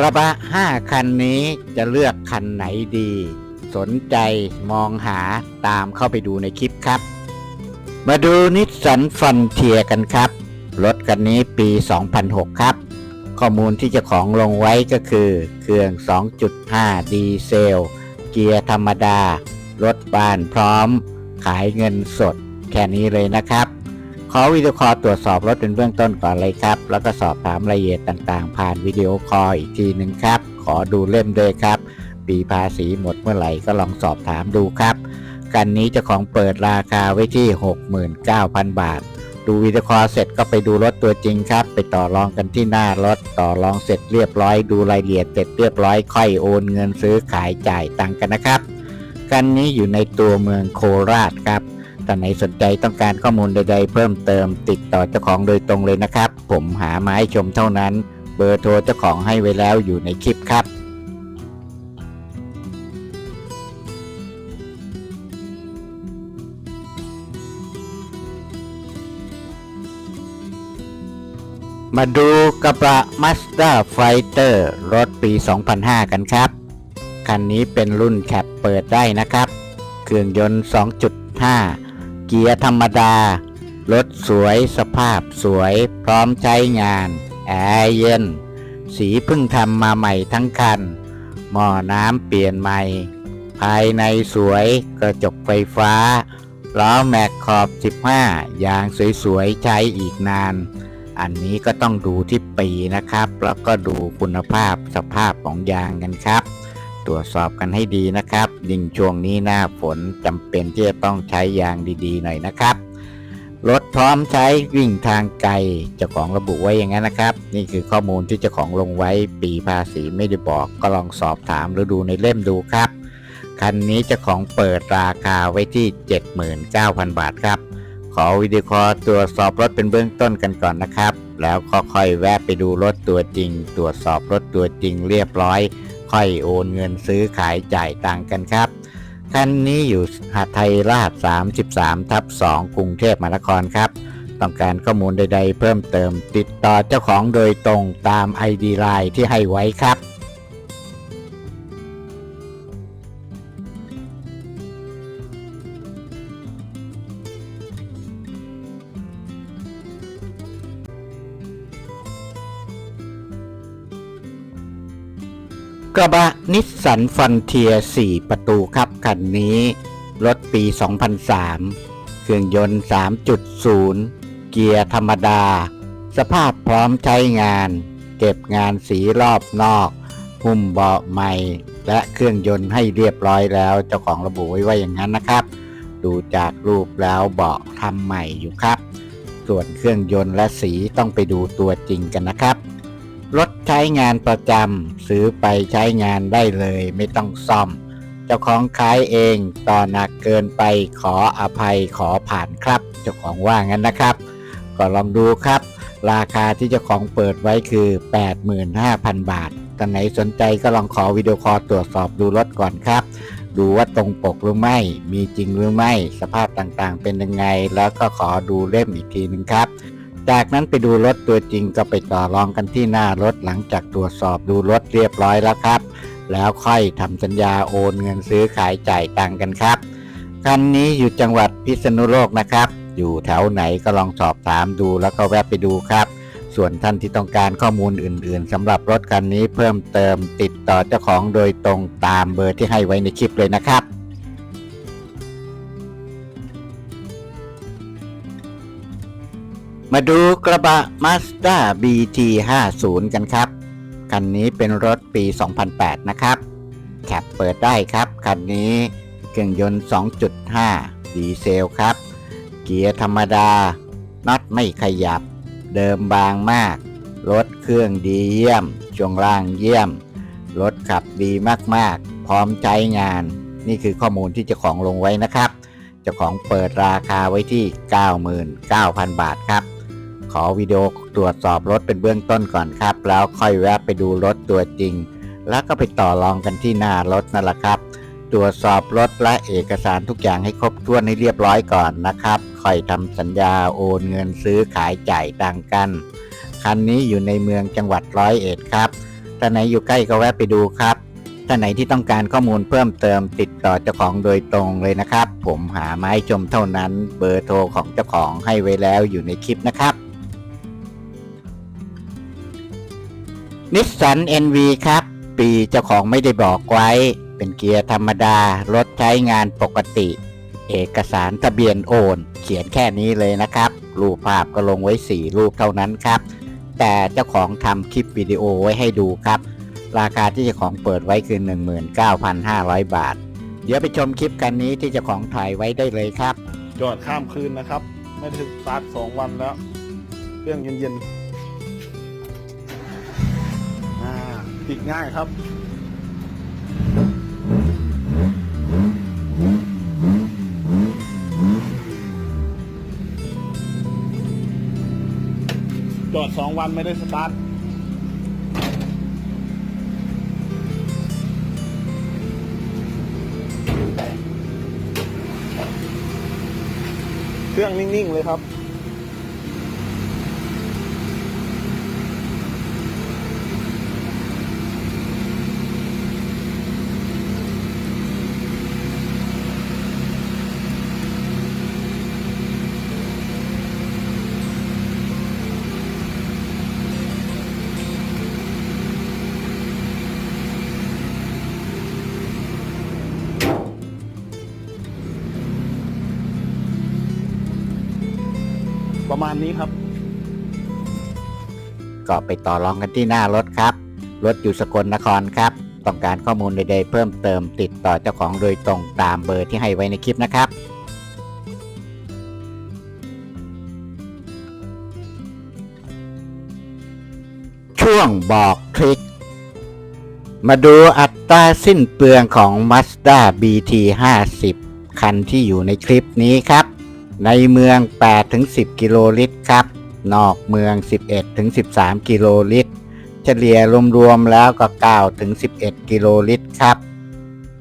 กระบะ 5 คันนี้จะเลือกคันไหนดี สนใจมองหาตามเข้าไปดูในคลิปครับ มาดูนิสสันฟันเทียกันครับ รถคันนี้ปี 2006 ครับ ข้อมูลที่จ้าของลงไว้ก็คือ เครื่อง 2.5 ดีเซล เกียร์ธรรมดา รถบ้านพร้อม ขายเงินสด แค่นี้เลยนะครับ ขอวิดีโอคอลตรวจสอบรถเป็นเบื้องต้นก่อนเลยครับ แล้วก็สอบถามรายละเอียดต่างๆ ผ่านวิดีโอคอลอีกทีหนึ่งครับ ขอดูเล่มด้วยครับ ปีภาษีหมดเมื่อไหร่ก็ลองสอบถามดูครับ กันนี้จ้าของเปิดราคาไว้ที่ 69,000 บาท ดูวิดีโอคอลเสร็จก็ไปดูรถตัวจริงครับ ไปต่อรองกันที่หน้ารถต่อรองเสร็จเรียบร้อย ดูรายละเอียดเสร็จเรียบร้อยค่อยโอนเงินซื้อขายจ่ายตังค์กันนะครับ กันนี้อยู่ในตัวเมืองโคราชครับ ท่านไหนสนใจต้องการข้อมูลใดๆ เพิ่มเติมติดต่อเจ้าของโดยตรงเลยนะครับ ผมหามาให้ชมเท่านั้น เบอร์โทรเจ้าของให้ไว้แล้วอยู่ในคลิปครับมาดูกระบะ Mazda Fighter รถปี 2005 กันครับ คันนี้เป็นรุ่นแคปเปิดได้นะครับ เครื่องยนต์ 2.5 เกียร์ธรรมดา รถสวยสภาพสวยพร้อมใช้งาน แอร์เย็น สีเพิ่งทำมาใหม่ทั้งคัน หม้อน้ำเปลี่ยนใหม่ ภายในสวยกระจกไฟฟ้า ล้อแม็กขอบ 15 ยางสวยๆ ใช้อีกนาน อันนี้ก็ต้องดูที่ปีนะครับ แล้วก็ดูคุณภาพสภาพของยางกันครับ ตรวจสอบกันให้ดีนะครับ ยิ่งช่วงนี้หน้าฝนจำเป็นที่จะต้องใช้ยางดีๆหน่อยนะครับรถพร้อมใช้วิ่งทางไกลเจ้าของระบุไว้อย่างนั้นนะครับ นี่คือข้อมูลที่เจ้าของลงไว้ปีภาษีไม่ได้บอกก็ลองสอบถามหรือดูในเล่มดูครับคันนี้เจ้าของเปิดราคาไว้ที่ 79,000 บาทครับ ขอวิดีโอคอตรวจสอบรถเป็นเบื้องต้นกันก่อนนะครับ แล้วก็ค่อยแวะไปดูรถตัวจริง ตรวจสอบรถตัวจริงเรียบร้อย ค่อยโอนเงินซื้อขายจ่ายตังกันครับ คันนี้อยู่หาดไทยราช33ทับ2กรุงเทพมหานครครับ ต้องการข้อมูลใด ๆ เพิ่มเติมติดต่อเจ้าของโดยตรงตาม ID ไลน์ที่ให้ไว้ครับ กระบะนิสสันฟันเทีย4 ประตูครับคันนี้ รถปี 2003 เครื่องยนต์ 3.0 เกียร์ธรรมดา สภาพพร้อมใช้งาน เก็บงานสีรอบนอก หุ้มเบาะใหม่ และเครื่องยนต์ให้เรียบร้อยแล้ว เจ้าของระบุไว้ว่าอย่างนั้นนะครับ ดูจากรูปแล้วเบาะทำใหม่อยู่ครับ ส่วนเครื่องยนต์และสีต้องไปดูตัวจริงกันนะครับ รถใช้งานประจำซื้อไปใช้งานได้เลยไม่ต้องซ่อม เจ้าของขายเองต่อหนักเกินไปขออภัยขอผ่านครับ เจ้าของว่างั้นนะครับ ก็ลองดูครับ ราคาที่เจ้าของเปิดไว้คือ 85,000 บาทท่านไหนสนใจก็ลองขอวิดีโอคอลตรวจสอบดูรถก่อนครับ ดูว่าตรงปกหรือไม่ มีจริงหรือไม่ สภาพต่างๆ เป็นยังไง แล้วก็ขอดูเล่มอีกทีหนึ่งครับ จากนั้นไปดูรถตัวจริงก็ไปต่อรองกันที่หน้ารถหลังจากตรวจสอบดูรถเรียบร้อยแล้วครับ แล้วค่อยทำสัญญาโอนเงินซื้อขายจ่ายตังกันครับคันนี้อยู่จังหวัดพิษณุโลกนะครับ อยู่แถวไหนก็ลองสอบถามดูแล้วก็แวะไปดูครับ ส่วนท่านที่ต้องการข้อมูลอื่น ๆสำหรับรถคันนี้เพิ่มเติมติดต่อเจ้าของโดยตรงตามเบอร์ที่ให้ไว้ในคลิปเลยนะครับ มาดูกระบะ Mazda BT 50 กันครับ คันนี้เป็นรถปี 2008 นะครับ แคปเปิดได้ครับ คันนี้เครื่องยนต์ 2.5 ดีเซลครับ เกียร์ธรรมดา น็อตไม่ขยับ เดิมบางมาก รถเครื่องดีเยี่ยม ช่วงล่างเยี่ยม รถขับดีมากๆ พร้อมใช้งาน นี่คือข้อมูลที่เจ้าของลงไว้นะครับ เจ้าของเปิดราคาไว้ที่ 99,000 บาทครับ ขอวิดีโอตรวจสอบรถเป็นเบื้องต้นก่อนครับ แล้วค่อยแวะไปดูรถตัวจริง แล้วก็ไปต่อรองกันที่หน้ารถนั่นแหละครับ ตรวจสอบรถและเอกสารทุกอย่างให้ครบถ้วนให้เรียบร้อยก่อนนะครับค่อยทำสัญญาโอนเงินซื้อขายจ่ายตังค์กัน คันนี้อยู่ในเมืองจังหวัดร้อยเอ็ดครับท่าไหนอยู่ใกล้ก็แวะไปดูครับท่านไหนที่ต้องการข้อมูลเพิ่มเติมติดต่อเจ้าของโดยตรงเลยนะครับ ผมหาไม้ชมเท่านั้น เบอร์โทรของเจ้าของให้ไว้แล้วอยู่ในคลิปนะครับ นิสสัน NV ครับ ปีเจ้าของไม่ได้บอกไว้ เป็นเกียร์ธรรมดา รถใช้งานปกติ เอกสารทะเบียนโอน เขียนแค่นี้เลยนะครับ รูปภาพก็ลงไว้ 4 รูปเท่านั้นครับ แต่เจ้าของทำคลิปวิดีโอไว้ให้ดูครับ ราคาที่เจ้าของเปิดไว้คือ 19,500 บาท เดี๋ยวไปชมคลิปกันนี้ที่เจ้าของถ่ายไว้ได้เลยครับ จอดข้ามคืนนะครับ ไม่ได้สตาร์ทสองวันแล้ว เครื่องเย็นๆ ติดง่ายครับจอดสองวันไม่ได้สตาร์ทเครื่องนิ่ง ๆ เลยครับ ประมาณนี้ครับ ก็ไปต่อรองกันที่หน้ารถครับ รถอยู่สกลนครครับ ต้องการข้อมูลใดๆเพิ่มเติมติดต่อเจ้าของโดยตรงตามเบอร์ที่ให้ไว้ในคลิปนะครับช่วงบอกทริคมาดูอัตราสิ้นเปลืองของ Mazda BT 50คันที่อยู่ในคลิปนี้ครับ ในเมือง 8-10 กิโลลิตรครับ นอกเมือง 11-13 กิโลลิตร เฉลี่ยรวมๆแล้วก็ 9-11 กิโลลิตรครับ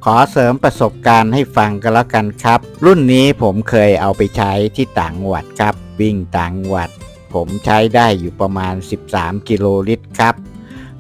ขอเสริมประสบการณ์ให้ฟังกันแล้วกันครับ รุ่นนี้ผมเคยเอาไปใช้ที่ต่างจังหวัดครับ วิ่งต่างจังหวัด ผมใช้ได้อยู่ประมาณ 13 กิโลลิตรครับ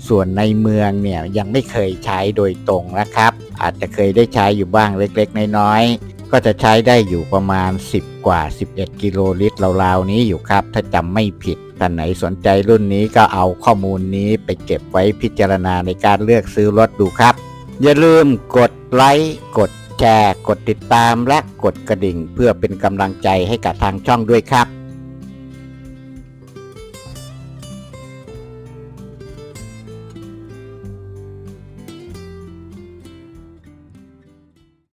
ส่วนในเมืองเนี่ยยังไม่เคยใช้โดยตรงนะครับ อาจจะเคยได้ใช้อยู่บ้างเล็กๆ น้อยๆ ก็จะใช้ได้อยู่ประมาณ 10 กว่า 11 กิโลลิตรราวๆนี้อยู่ครับ ถ้าจำไม่ผิดท่านไหนสนใจรุ่นนี้ก็เอาข้อมูลนี้ไปเก็บไว้พิจารณาในการเลือกซื้อรถดูครับ อย่าลืมกดไลค์กดแชร์ กดติดตามและกดกระดิ่ง เพื่อเป็นกำลังใจให้กับทางช่องด้วยครับ